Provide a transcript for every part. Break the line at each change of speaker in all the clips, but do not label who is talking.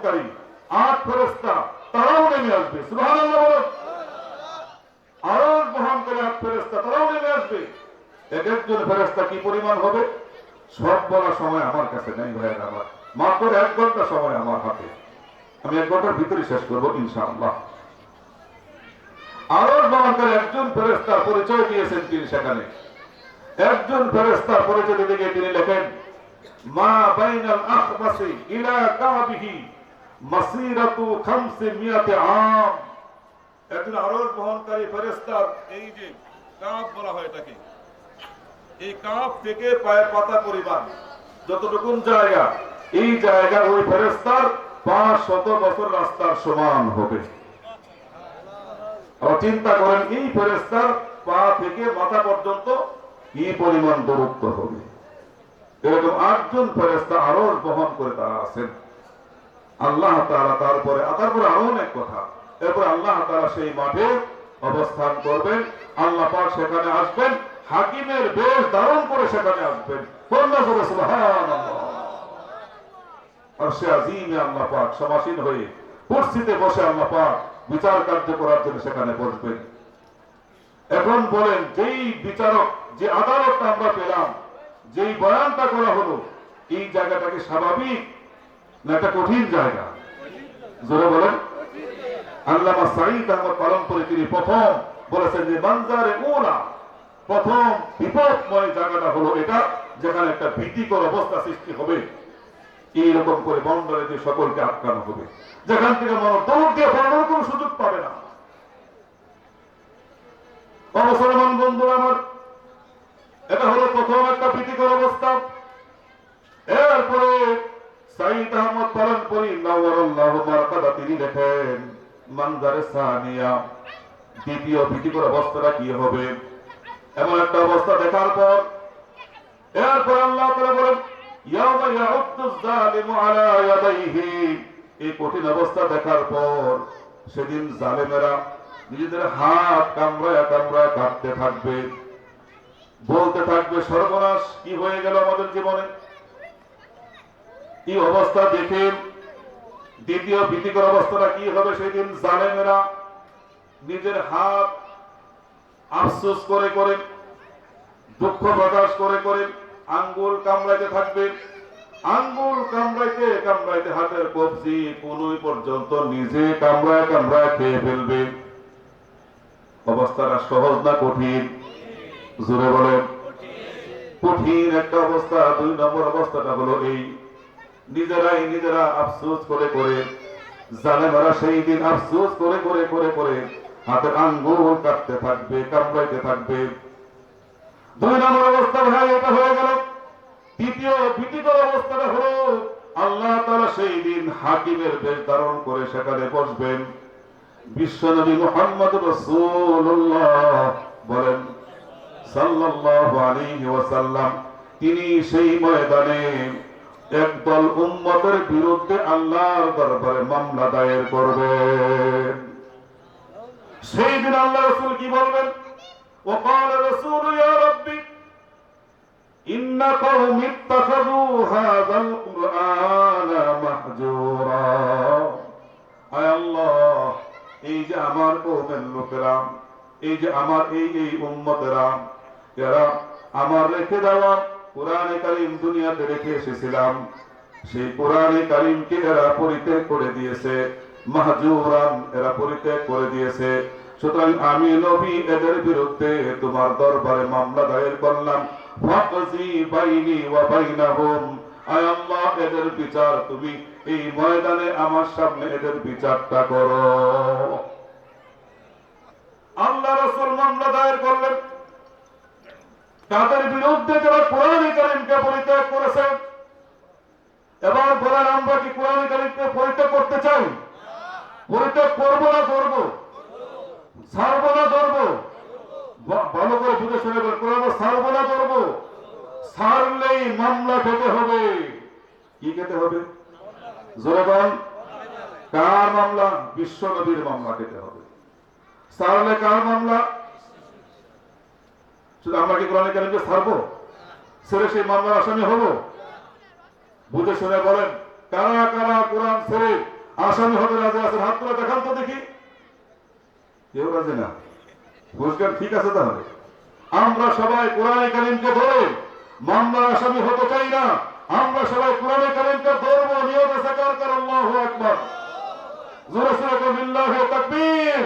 বহনকারী আট ফেরেস্তা তারাও নেমে আসবে। বলো আরশ বহনকারী আট ফেরেস্তা তারাও নেমে আসবে। এক একজন ফেরেস্তা কি পরিমাণ হবে? সব বলার সময় আমার কাছে নেই ভাইয়ের আমার মাত্র এক ঘণ্টা সময় আমার হাতে। আমি এক ঘণ্টার ভিতরে শেষ করব ইনশাআল্লাহ। আরশ বহনকারী একজন ফেরেস্তার পরিচয় দিয়েছেন তিনি সেখানে। একজন ফেরেস্তার পরিচয় দিতে গিয়ে তিনি লেখেন, মা বাইনাল আখবাসি ইলা কাবিহি মাসিরাতু মিয়াতে আম। একজন বহনকারী এই যে কাপ বলা হয় এই কাপ থেকে পায়ের পাতা পরিমাণ, যতটুকুন জায়গা, এই জায়গা ওই পাঁচ শত বছর রাস্তার সমান হবে। চিন্তা করেন, এই ফেরেস্তার পা থেকে মাথা পর্যন্ত কি পরিমাণ দূরত্ব হবে? এরকম আটজন ফেরেস্তা আরও বহন করে তারা আছেন। আল্লাহ তাআলা তারপরে তারপরে আরও অনেক কথা। এরপর আল্লাহ তাআলা সেই মাঠে অবস্থান করবেন। আল্লাহ পাক সেখানে আসবেন। হাকিমের বেশ ধারণ করে সেখানে আসবেন। এখন বলেন, যেই বিচারক, যে আমরা পেলাম, যেই বয়ানটা করা হলো, এই জায়গাটা কি স্বাভাবিক না একটা কঠিন জায়গা। জোরে বলেন। আল্লামা সাঈদ আহমদ পালন করে তিনি প্রথম বলেছেন যে, মানজারে ওলা প্রথম বিপদময় জায়গাটা হলো এটা, যেখানে একটা ভীতিকর অবস্থা সৃষ্টি হবে। এইরকম করে বন্দরে দিয়ে সকলকে আটকানো হবে। যেখান থেকে মানুষ দৌড় দিয়ে পড়ানোর কোনো সুযোগ পাবে না। অবসরমান বন্ধু আমার, এটা হলো প্রথম একটা ভীতিকর অবস্থা এরপরে সাইদ আহমদ পালন করি নওয়ারাল্লাহু লেখেন মানজারে সানিয়া, দ্বিতীয় ভীতিকর অবস্থাটা কি হবে? এমন একটা অবস্থা দেখার পর, এরপর আল্লাহ বলেন এই কঠিন অবস্থা দেখার পর, সেদিন জালেমেরা নিজেদের হাত কামড়ায় কামড়ায় কাটতে থাকবে। বলতে থাকবে, সর্বনাশ, কি হয়ে গেল আমাদের জীবনে? এই অবস্থা দেখে দ্বিতীয় ভীতিকর অবস্থাটা কি হবে সেদিন জালেমেরা নিজের হাত আফসোস করে করে, দুঃখ প্রকাশ করে করে আঙ্গুল কামড়াইতে থাকবে। আঙ্গুল কামড়াইতে কামড়াইতে হাতের কবজি কোনই পর্যন্ত নিজে কামড়ায় কামড়ায় খেয়ে ফেলবে। অবস্থাটা সহজ না কঠিন? জোরে বলেন। কঠিন একটা অবস্থা। দুই নম্বর অবস্থাটা হলো এই। নিজেরাই নিজেরা আফসোস করে করে, জালেমারা সেই দিন আফসোস করে করে করে করে হাতের আঙ্গুল কাটতে থাকবে, কামড়াইতে থাকবে। দুই নম্বর অবস্থা ভাই, এটা হয়ে গেল। তৃতীয় ভীতিকর অবস্থাটা হলো, আল্লাহ তাআলা সেই দিন হাকিমের বেশ ধারণ করে সেখানে বসবেন। বিশ্বনবী মুহাম্মদ রাসূলুল্লাহ বলেন, সাল্লাল্লাহু আলাইহি ওয়াসাল্লাম, তিনি সেই ময়দানে একদল উম্মতের বিরুদ্ধে আল্লাহর দরবারে মামলা দায়ের করবেন সেই দিন আল্লাহ রাসূল কি বলবেন وقال الرسول يا ربي إن قوم اتخذوا هذا القرآن محجورا আয় আল্লাহ এই যে আমার কৌমের লোকেরা এই যে আমার এই এই উম্মতেরা এরা আমার রেখে দেওয়া কোরআনে কারিম দুনিয়াতে রেখে এসেছিলাম। সেই কোরআনে কারিমকে এরা পরিত্যাগ করে দিয়েছে। মাহজুরান এরা পরিত্যাগ করে দিয়েছে। সুতরাং আমি নবী, এদের বিরুদ্ধে তোমার দরবারে মামলা দায়ের করলাম। ফাকজি বাইনি ওয়া বাইনাহুম। আয় আল্লাহ, এদের বিচার তুমি এই ময়দানে আমার সামনে এদের বিচারটা করো। আল্লাহ রাসূল মামলা দায়ের করলেন। তাদের বিরুদ্ধে যারা কোরআন কারিমকে পরিত্যাগ করেছে, এবার বলেন আমরা কি কোরআন কারিমকে পরিত্যাগ করতে চাই? পরিত্যাগ করব না করব? ছাড়বো না ধরবো ভালো করে বুঝে শুনে কোরআন ছাড়বো না ধরবো ছাড়লেই মামলা খেতে হবে। কি খেতে হবে? জোরে কার মামলা? বিশ্ব নবীর মামলা খেতে হবে। ছাড়লে কার মামলা? শুধু আমরা কি ছেড়ে সেই মামলার আসামি হব? বুঝে শুনে বলেন, কারা কারা কোরআন ছেড়ে আসামি হবে আছেন? হাত দেখান তো দেখি। কেউ রাজি না। পুরস্কার ঠিক আছে তাহলে। আমরা সবাই কোরআনে কালিমকে ধরে মামলার আসামি হতে চাই না। আমরা সবাই কোরআনে কালিমকে ধরবো। কর? আল্লাহু আকবার। জোরে সুরে তাকবীর।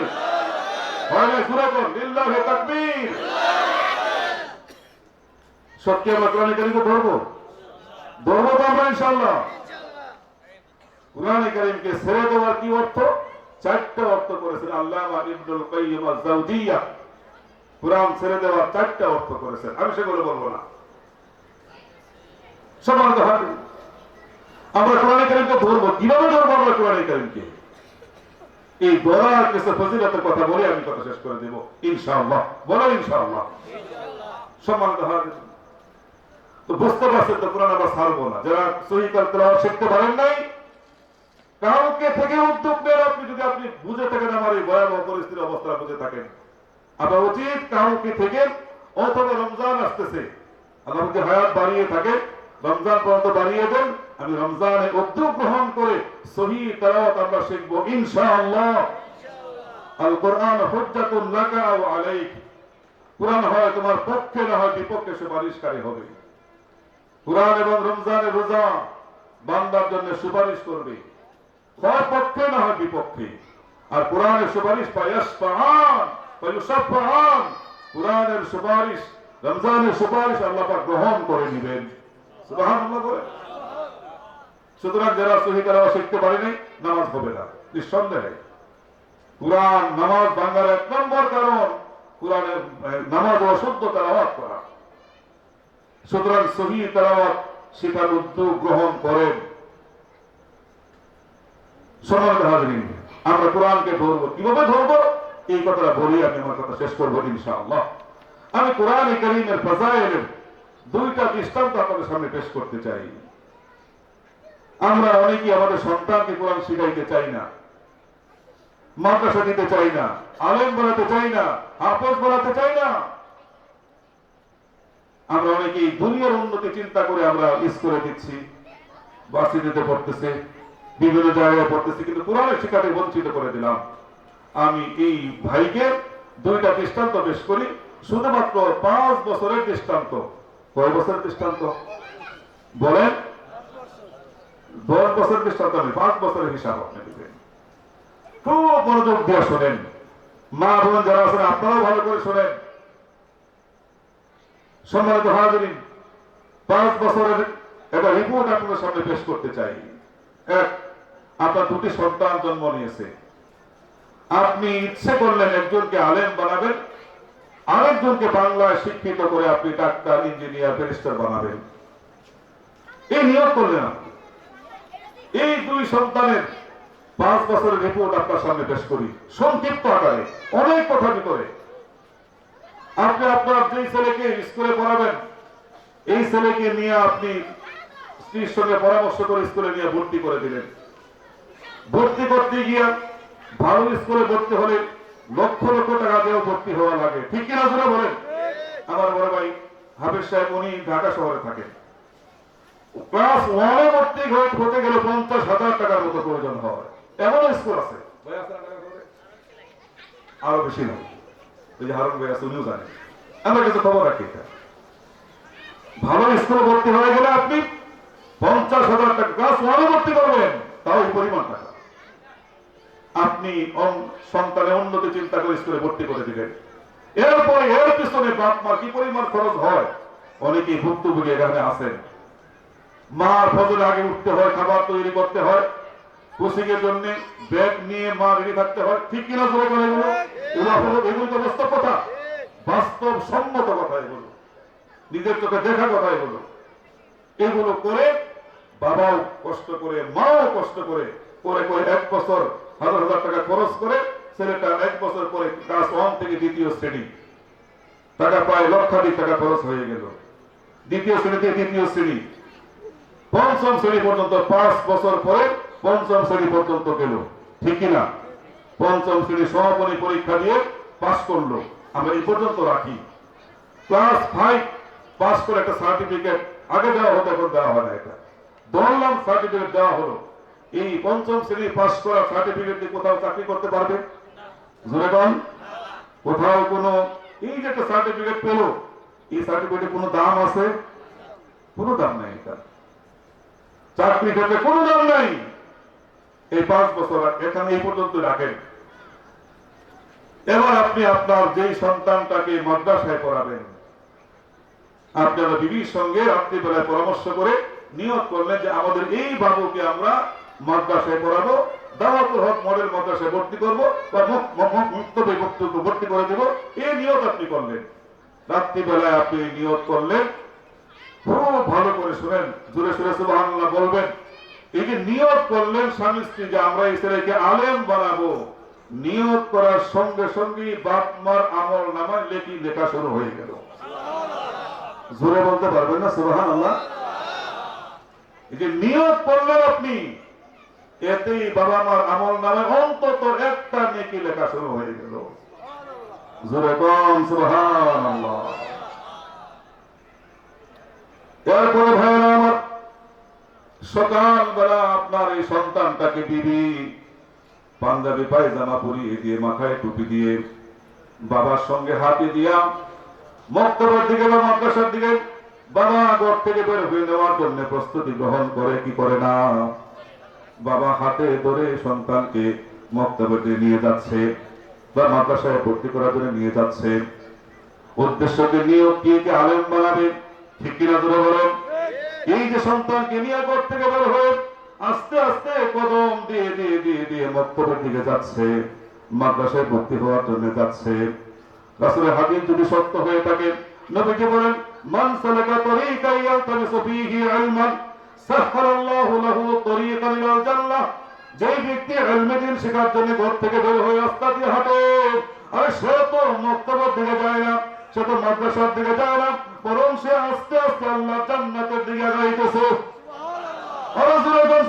হয় না সুরে কর লিল্লাহি তাকবীর। সত্যি আমরা কোরআনে কালিমকে ধরবো? ধরবো তো আমরা ইনশাআল্লাহ। কোরআনে কারিমকে ছেড়ে দেওয়ার কি অর্থ? চারটা অর্থ করেছেন আল্লামা ইবনুল কাইয়িম আজ-জাওজিয়া কোরআন ছেড়ে দেওয়ার চারটা অর্থ করেছেন। আমি সেগুলো বলব না। সম্মানিত হাজির আমরা কোরআনে কারিমকে ধরবো? কীভাবে ধরবো আমরা কোরআনে কারিমকে? এই ধরার কিছু ফজিলতের কথা বলে আমি কথা শেষ করে দেব, ইনশাআল্লাহ। বলো ইনশাআল্লাহ। সম্মানিত হাজির বুঝতে পারছেন তো কোরআন আমরা ছাড়বো না। যারা সহি শিখতে পারেন নাই, কাউকে থেকে উদ্যোগ নেন আপনি যদি আপনি বুঝে থাকেন আমার এই ভয়াবহ পরিস্থিতির অবস্থা, বুঝে থাকেন। আপনার উচিত কাউকে থেকে, অথবা রমজান আসতেছে হায়াত বাড়িয়ে থাকে, রমজান পর্যন্ত বাড়িয়ে দেন, আমি রমজানে উদ্যোগ গ্রহণ করে সহি তেলাওয়াত আমরা শিখব, ইনশাআল্লাহ। আল কোরআন হুজ্জাতুন লাকা ওয়া আলাইক। কোরআন হয় তোমার পক্ষে, না হয় বিপক্ষে সুপারিশকারী হবে। কোরআন এবং রমজানের রোজা বান্দার জন্য সুপারিশ করবে। হয় পক্ষে না হয় বিপক্ষে। আর কোরআনের সুপারিশ কোরআনের সুপারিশ, রমজানের সুপারিশ আল্লাহ গ্রহণ করে নেবেন। সুতরাং যারা সহি তারা শিখতে পারেনি নামাজ হবে না। নিঃসন্দেহে। কোরআন, নামাজ ভাঙ্গার এক নম্বর কারণ। কোরআনের নামাজ অশুদ্ধ তালাওয়াত করা। সুতরাং সহি তালাওয়াত শেখার উদ্যোগ গ্রহণ করেন। আমরা কোরআনকে ধরবো। কীভাবে ধরবো? এই কথাটা বলি আমি আমার কথা শেষ করব ইনশাআল্লাহ। আমি কোরআন করিমের ফাজাইলের দুইটা দৃষ্টান্ত আপনাদের সামনে পেশ করতে চাই। আমরা অনেকেই আমাদের সন্তানকে কোরআন শিখাইতে চাই না, মাদ্রাসা দিতে চাই না, আলেম বানাতে চাই না, হাফেজ বানাতে চাই না আমরা অনেকেই দুনিয়ার উন্নতি চিন্তা করে আমরা মিস করে দিচ্ছি বাসিতে পড়তেছে, বিভিন্ন জায়গায় পড়তেছে, কিন্তু কোরআনের শিক্ষাতে বঞ্চিত করে দিলাম। আমি এই ভাইকে দুইটা দৃষ্টান্ত পেশ করি, শুধুমাত্র পাঁচ বছরের দৃষ্টান্ত। কয় বছরের দৃষ্টান্ত? বলেন। দশ বছরের দৃষ্টান্ত আমি পাঁচ বছরের হিসাব আপনি দিবেন। খুব মনোযোগ দিয়ে শোনেন। মা বোন যারা আছেন, আপনারাও ভালো করে শোনেন। সম্মানিত হাজরিন, পাঁচ বছরের একটা রিপোর্ট আপনাদের সামনে পেশ করতে চাই। এক, আপনার দুটি সন্তান জন্ম নিয়েছে। আপনি ইচ্ছে করলেন একজনকে আলেম বানাবেন, আরেকজনকে বাংলায় শিক্ষিত করে আপনি ডাক্তার, ইঞ্জিনিয়ার, ব্যারিস্টার বানাবেন। এই নিয়োগ করলেন আপনি। এই দুই সন্তানের পাঁচ বছরের রিপোর্ট আপনার সামনে পেশ করি। সংক্ষিপ্ত আকারে, অনেক কথা ভিতরে আপনি আপনার দুই ছেলেকে স্কুলে পড়াবেন। এই ছেলেকে নিয়ে আপনি স্ত্রীর সঙ্গে পরামর্শ করে স্কুলে নিয়ে ভর্তি করে দিলেন। ভর্তি করতে গিয়ে ভালো স্কুলে ভর্তি হলে লক্ষ লক্ষ টাকা দিয়েও ভর্তি হওয়া লাগে। ঠিক কিনা জোরে বলেন? আমার বড় ভাই হাফিজ সাহেব, উনি ঢাকা শহরে থাকেন। ক্লাস ওয়ানে ভর্তি হতে গেলে পঞ্চাশ হাজার টাকার মতো প্রয়োজন হয়। এমন স্কুল আছে? আরও বেশি নয়। ওই যে হারুন ভাই আছে, উনিও জানেন আমরা কিছু খবর রাখি ভালো স্কুলে ভর্তি হয়ে গেলে আপনি পঞ্চাশ হাজার টাকা ক্লাস ওয়ানে ভর্তি করবেন, তাও পরিমাণ টাকা। আপনি সন্তানের উন্নতি চিন্তা করে স্কুলে ভর্তি করে দিলেন এরপরে এর পিছনে বাপ মা কি পরিমাণ খরচ হয়? অনেকেই ভুক্তভোগী এখানে আছেন। মার ফজলে আগে উঠতে হয়, খাবার তৈরি করতে হয়। কোচিংয়ের জন্য ব্যাগ নিয়ে মা রেডি থাকতে হয়। ঠিক কিনা জোরে করে এগুলো? এগুলো হলো- এগুলো তো বাস্তব কথা। বাস্তব সম্মত কথা এগুলো। নিজের চোখে দেখা কথা এগুলো। এগুলো করে বাবাও কষ্ট করে, মাও কষ্ট করে করে করে এক বছর হাজার হাজার টাকা খরচ করে ছেলেটা এক বছর পরে ক্লাস ওয়ান থেকে দ্বিতীয় শ্রেণি। টাকা প্রায় লক্ষাধিক টাকা খরচ হয়ে গেল। দ্বিতীয় শ্রেণি থেকে তৃতীয় শ্রেণি। পঞ্চম শ্রেণি পর্যন্ত পাঁচ বছর পরে পঞ্চম শ্রেণি পর্যন্ত গেল। ঠিক কিনা? পঞ্চম শ্রেণি সমাপনী পরীক্ষা দিয়ে পাস করল। আমরা এই পর্যন্ত রাখি। ক্লাস ফাইভ পাস করে একটা সার্টিফিকেট আগে দেওয়া হতো, এখন দেওয়া হয় না এটা। ধরলাম সার্টিফিকেট দেওয়া হলো। এই পঞ্চম শ্রেণি পাশ করা সার্টিফিকেট দিয়ে কোথাও চাকরি করতে পারবে? কোথাও কোনো এই যে একটা সার্টিফিকেট পেল, এই সার্টিফিকেটে কোনো দাম আছে? কোনো দাম নাই এটা। চাকরি ক্ষেত্রে কোনো দাম নাই। এই পাঁচ বছর এখানে এই পর্যন্ত রাখেন। এবার আপনি আপনার যেই সন্তানটাকে মাদ্রাসায় পড়াবেন, আপনারা বিবির সঙ্গে রাত্রিবেলায় পরামর্শ করে নিয়ত করলেন যে আমাদের এই বাবুকে আমরা মাদ্রাসায় পড়াবো দাওয়াতুল হক মডেল মাদ্রাসায় ভর্তি করব বা মুক- মুক- মুক- মুক্ত বিভক্ত ভর্তি করে দেব। এই নিয়ত আপনি করলেন। রাত্রিবেলায় আপনি নিয়ত করলেন। খুব ভালো করে শুনেন, জোরে সুরে সুবহানাল্লাহ বলবেন। এই যে নিয়ত করলেন স্বামী স্ত্রী যে আমরা এই ছেলেকে আলেম বানাবো। নিয়ত করার সঙ্গে সঙ্গে বাপ মার আমল নামায় লেখি লেখা শুরু হয়ে গেল। জোরে বলতে পারবেন না? সুবাহান আল্লাহ এই যে নিয়ত করলেন আপনি। এতেই বাবা মার আমল নামে অন্তত একটা নেকি লেখা শুরু হয়ে গেল। জোরে কম সুবাহান আল্লাহ এরপরে ভাইরা আমার সকালবেলা আপনার এই সন্তানটাকে বিবি পাঞ্জাবি পায়জামা পরিয়ে দিয়ে মাথায় টুপি দিয়ে বাবার সঙ্গে হাতে দিয়া মক্তবের দিকে বা মাদ্রাসার দিকে বাবা ঘর থেকে বের হয়ে নেওয়ার জন্য প্রস্তুতি গ্রহণ করে, কি করে না? বাবা হাতে ধরে সন্তানকে মক্তবেতে নিয়ে যাচ্ছে, বা মাদ্রাসায় ভর্তি করার জন্য নিয়ে যাচ্ছে। উদ্দেশ্যকে নিয়ে কি কে আলেম বানাবে, ঠিক কিনা ধরে বলেন। এই যে সন্তানকে নিয়ে ঘর থেকে বের হয়ে আস্তে আস্তে কদম দিয়ে দিয়ে দিয়ে দিয়ে মক্তবের দিকে যাচ্ছে, মাদ্রাসায় ভর্তি হওয়ার জন্য যাচ্ছে। রাসূলের হাদিস যদি সত্য হয়ে থাকে, নবীজি বলেন, মান সালাকা তরিকা ইয়ালতামিসু ফীহি ইলমান সাহহারাল্লাহু লাহু তরিকান ইলাল জান্নাহ। যেই ব্যক্তি ইলমে দিন শেখার জন্য ঘর থেকে বের হয়ে রাস্তা দিয়ে হাঁটে, আরে সে তো মক্তবের দিকে যায় না। সে তো মাদ্রাসার দিকে যায় না, বরং সে আস্তে আস্তে আল্লাহ জান্নাতের দিকে যাইতেছে। আরও জোরে বল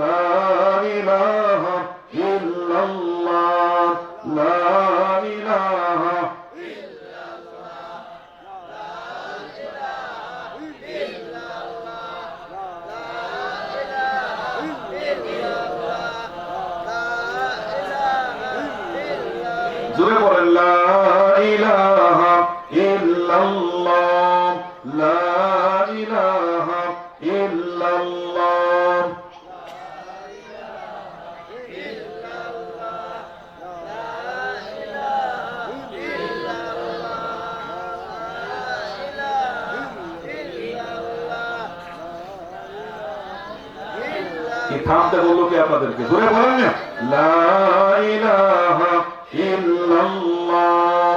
লা ইলাহা ইল্লাল্লাহ। কি থামতে বলল কি আপনাদেরকে? জোরে বলেন না। লা ইলাহা ইল্লাল্লাহ।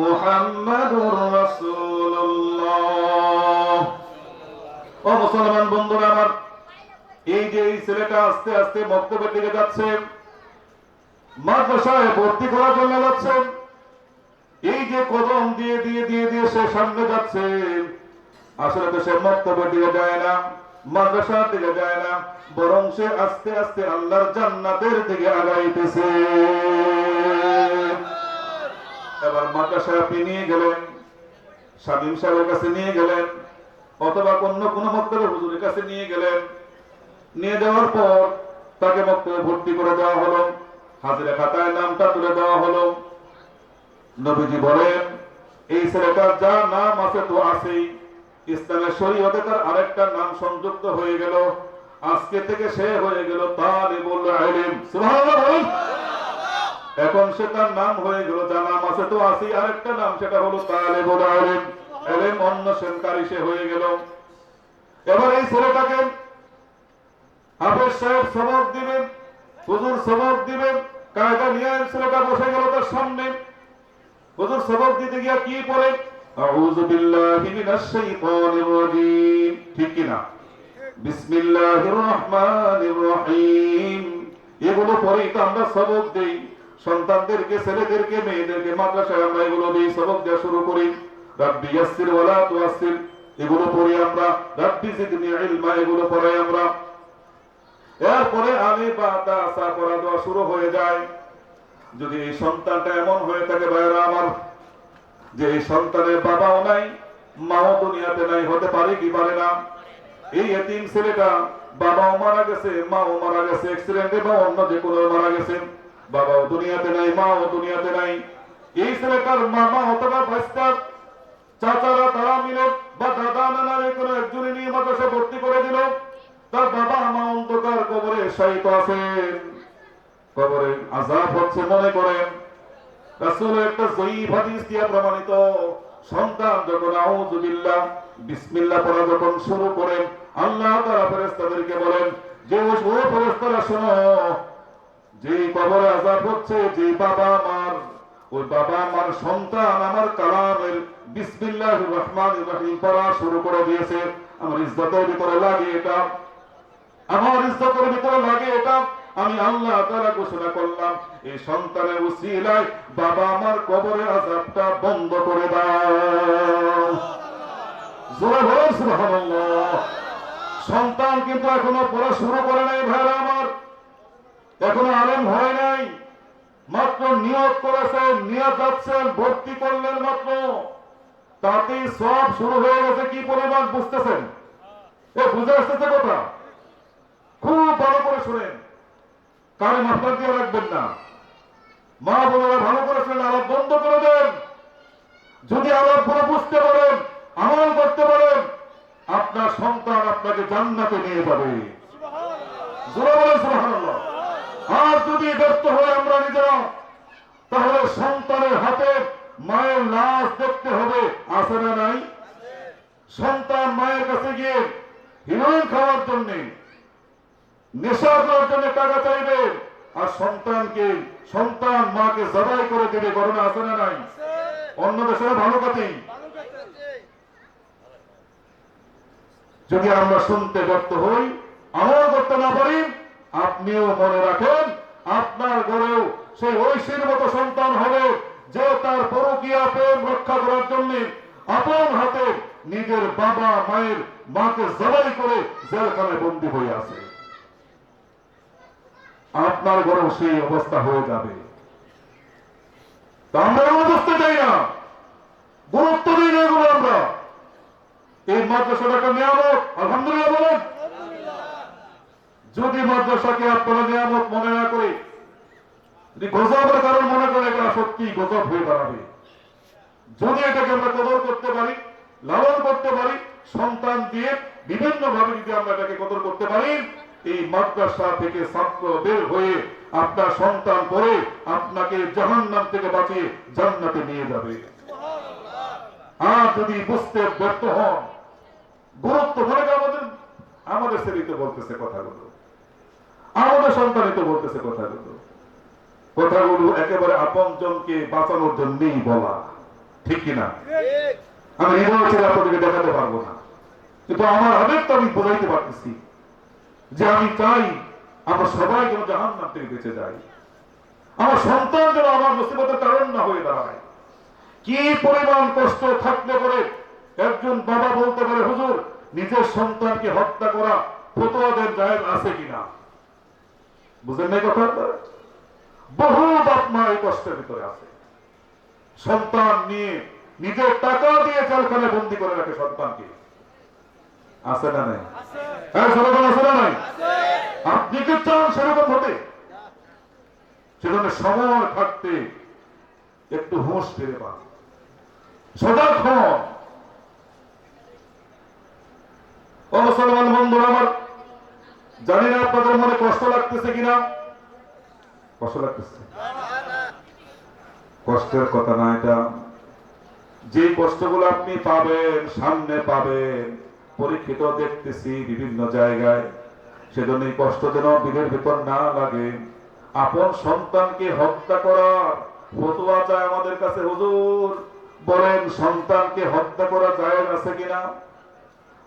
মুহাম্মাদুর রাসূলুল্লাহ। মুসলমান বন্ধুরা আমার, এই যে এই ছেলেটা আস্তে আস্তে বক্তব্যের দিকে যাচ্ছে, মাদ্রাসায় ভর্তি করার জন্য যাচ্ছে, এই যে কদম দিয়ে দিয়ে দিয়ে দিয়ে সে সামনে যাচ্ছে, আসলে তো সে বক্তব্যের দিকে যায় না, মাদ্রাসার দিকে যায় না, বরং সে আস্তে আস্তে আল্লাহর জান্নাতের দিকে আগাইতেছে। এবার মাদ্রাসায় আপনি নিয়ে গেলেন স্বামীম সাহেবের কাছে নিয়ে গেলেন, অথবা অন্য কোন মক্তব্য হুজুরের কাছে নিয়ে গেলেন। নিয়ে যাওয়ার পর তাকে মক্তব্য ভর্তি করে দেওয়া হলো, হাজিরা খাতায় নামটা তুলে দেওয়া হলো। নবীজি বলেন, এই ছেলেটার যা নাম আছে তো আছেই। ইসলামের শরীয়তে তার আরেকটা নাম সংযুক্ত হয়ে গেল। আজকে থেকে সে হয়ে গেল তালিবুল ইলম। সুবহানাল্লাহ বলুন। এখন সে তার নাম হয়ে গেল যা নাম আছে তো আছেই আরেকটা নাম, সেটা হলো অন্বেষণকারী সে হয়ে গেল। এবার এই ছেলেটাকে হাফেজ সাহেব দিবেন, হুজুর দিবেন, কায়দা নিয়ে ছেলেটা বসে গেল তার সামনে। হুজুর দিতে গিয়া কি পড়ে? আউযু বিল্লাহি মিনাশ ঠিক কি না বিসমিল্লাহির রহমানির রহিম। এগুলো পরেই তো আমরা সবক দেই। সন্তানদেরকে, ছেলেদেরকে, মেয়েদেরকে মাদ্রাসায় আমরা এগুলো দিই সবক দেওয়া শুরু করি। এগুলো পড়ি আমরা। এগুলো পড়াই আমরা। এরপরে বা পড়া দেওয়া শুরু হয়ে যায়। যদি এই সন্তানটা এমন হয়ে থাকে আমার, যে এই সন্তানের বাবাও নাই, মাও দুনিয়াতে নাই, হতে পারে কি পারে না? এই এতিম ছেলেটা বাবাও মারা গেছে, মাও মারা গেছে অ্যাক্সিডেন্টে বা অন্য যে কোনো মারা গেছে। বাবাও দুনিয়াতে নাই, মাও দুনিয়াতে নাই। এই ছেলেটার মামা অথবা ভাইস্টার চাচারা তারা মিলে বা দাদা নানার কোনো একজনে নিয়ে মাদ্রাসা ভর্তি করে দিল। তার বাবা মা অন্ধকার কবরে শায়িত আছেন। কবরে আজাব হচ্ছে মনে করেন। রাসূল একটা জয়ীফ হাদিস দিয়া প্রমাণিত। সন্তান যখন আউযুবিল্লাহ বিসমিল্লাহ পড়া যখন শুরু করেন, আল্লাহ তাআলা ফেরেশতাদেরকে বলেন, যে ও ফেরেশতারা শোনো যে কবরে আজাব হচ্ছে, যে বাবা মার ওই বাবা আমার সন্তান আমার কালামের বিসমিল্লাহির রহমানির রহিম পড়া শুরু করে দিয়েছে। আমার ইজ্জতের ভিতরে লাগে এটা। আমার ইজ্জতের ভিতরে লাগে এটা। আমি আল্লাহ তাআলা ঘোষণা করলাম, এই সন্তানের উসিলায় বাবা আমার কবরের আযাবটা বন্ধ করে দাও। জোরে সন্তান কিন্তু এখনও পড়া শুরু করে নাই ভাইরা আমার। এখনও আলেম হয় নাই। মাত্র নিয়োগ করেছেন নিয়ে যাচ্ছেন ভর্তি করলেন মাত্র। তাতেই সব শুরু হয়ে গেছে, কি পরিমাণ বুঝতেছেন? এ, বুঝে আসতেছে কথা? খুব ভালো করে শুনেন। কারও মাফলার দিয়ে রাখবেন না। মা বোনেরা ভালো করে শুনেন, আলাপ বন্ধ করে দেন। যদি আলাপ করে বুঝতে পারেন, আমল করতে পারেন, আপনার সন্তান আপনাকে জান্নাতে নিয়ে যাবে। জোরে বলেন সুবহানাল্লাহ। আর যদি ব্যর্থ হয়ে আমরা নিজেরা, তাহলে সন্তানের হাতে মায়ের লাশ দেখতে হবে, আছে না নাই? সন্তান মায়ের কাছে গিয়ে হিরোইন খাওয়ার জন্য, নেশা করার জন্য টাকা চাইবে, আর সন্তানকে, সন্তান মাকে জবাই করে দেবে, ঘটনা আছে না নাই? অন্য দেশের ভালো কথাই যদি আমরা শুনতে ব্যর্থ হই, আমল করতে না পারি আপনিও মনে রাখেন, আপনার ঘরেও সেই ঐশীর মতো সন্তান হবে যে তার পরকীয়া প্রেম রক্ষা করার জন্য আপন হাতে নিজের বাবা, মায়ের মাকে জবাই করে জেলখানায় বন্দী হয়ে আছে। আপনার ঘরেও সেই অবস্থা হয়ে যাবে। আমরা বুঝতে চাই না। গুরুত্ব দিই না এগুলো আমরা। এই মাদ্রাসাটাকে নিয়ামত, আলহামদুলিল্লাহ বলেন। যদি মাদ্রাসাকে আপনারা নিয়ামত মনে না করে, যদি গজবের কারণ মনে করে এটা সত্যি গজব হয়ে দাঁড়াবে। যদি এটাকে আমরা কদর করতে পারি, লালন করতে পারি, সন্তান দিয়ে বিভিন্ন ভাবে যদি আমরা এটাকে কদর করতে পারি, এই মাদ্রাসা থেকে ছাত্র বের হয়ে আপনার সন্তান পড়ে আপনাকে জাহান্নাম থেকে বাঁচিয়ে জান্নাতে নিয়ে যাবে। আর যদি বুঝতে ব্যর্থ হন, গুরুত্ব মনে আমাদের আমাদের ছেলেতে বলতেছে কথাগুলো। আমাদের সন্তানই তো বলতেছে কথাগুলো। কথাগুলো একেবারে আপনজনকে বাঁচানোর জন্যই বলা। ঠিক কিনা? আমি হৃদয় ছেলে আপনাদেরকে দেখাতে পারব না। কিন্তু আমার আবেগটা আমি বোঝাইতে পারতেছি যে আমি চাই আমরা সবাই যেন জাহান নাম থেকে বেঁচে যাই। আমার সন্তান যেন আমার মুসিবতের কারণ না হয়ে দাঁড়ায়। কি পরিমাণ কষ্ট থাকলে পরে একজন বাবা বলতে পারে, হুজুর, নিজের সন্তানকে হত্যা করা ফতোয়াদের জায়েজ আছে কিনা? বুঝেন নাই কথা? বহু এই কষ্টের ভিতরে আছে। সন্তান নিয়ে নিজের টাকা দিয়ে বন্দি করে রাখে সন্তানকে। আছে না নাই? হ্যাঁ সেরকম আছে না নাই? আপনি কি চান সেরকম হতে? সেজন্য সময় থাকতে একটু হুঁশ ফিরে পান। সজাগ হন ও মুসলমান বন্ধুরা আমার জানি না আপনাদের মনে কষ্ট লাগতেছে কিনা? কষ্ট লাগতেছে। কষ্টের কথা না এটা। যে কষ্টগুলো আপনি পাবেন, সামনে পাবেন, পরীক্ষিত দেখতেছি বিভিন্ন জায়গায়, সেজন্য এই কষ্ট যেন দিনের ভেতর না লাগে। আপন সন্তানকে হত্যা করার ফতুয়া চায় আমাদের কাছে হুজুর। বলেন, সন্তানকে হত্যা করা যায় আছে কিনা?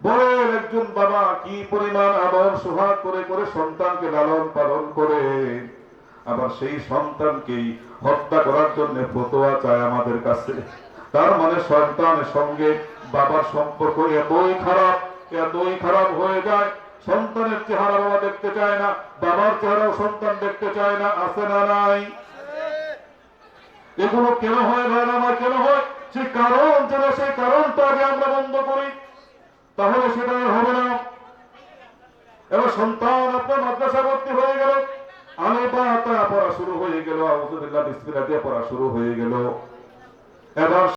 বলেন একজন বাবা, কি পরিমাণ আদর সোহাগ করে করে সন্তানকে লালন পালন করে। আবার সেই সন্তানকেই হত্যা করার জন্য ফতোয়া চায় আমাদের কাছে। তার মানে সন্তানের সঙ্গে বাবার সম্পর্ক এতই খারাপ এতই খারাপ হয়ে যায়, সন্তানের চেহারা বাবা দেখতে চায় না, বাবার চেহারাও সন্তান দেখতে চায় না, আছে না নাই? এগুলো কেন হয় ভাই আমার কেন হয়? সেই কারণ যেন, সেই কারণটা আগে আমরা বন্ধ করি। তাহলে সেটা হবে না। এবার সন্তান আপনার মাদ্রাসা ভর্তি হয়ে গেল। বা পড়া শুরু হয়ে গেল। আবুদুল্লাহ দিয়ে পড়া শুরু হয়ে গেল। এবার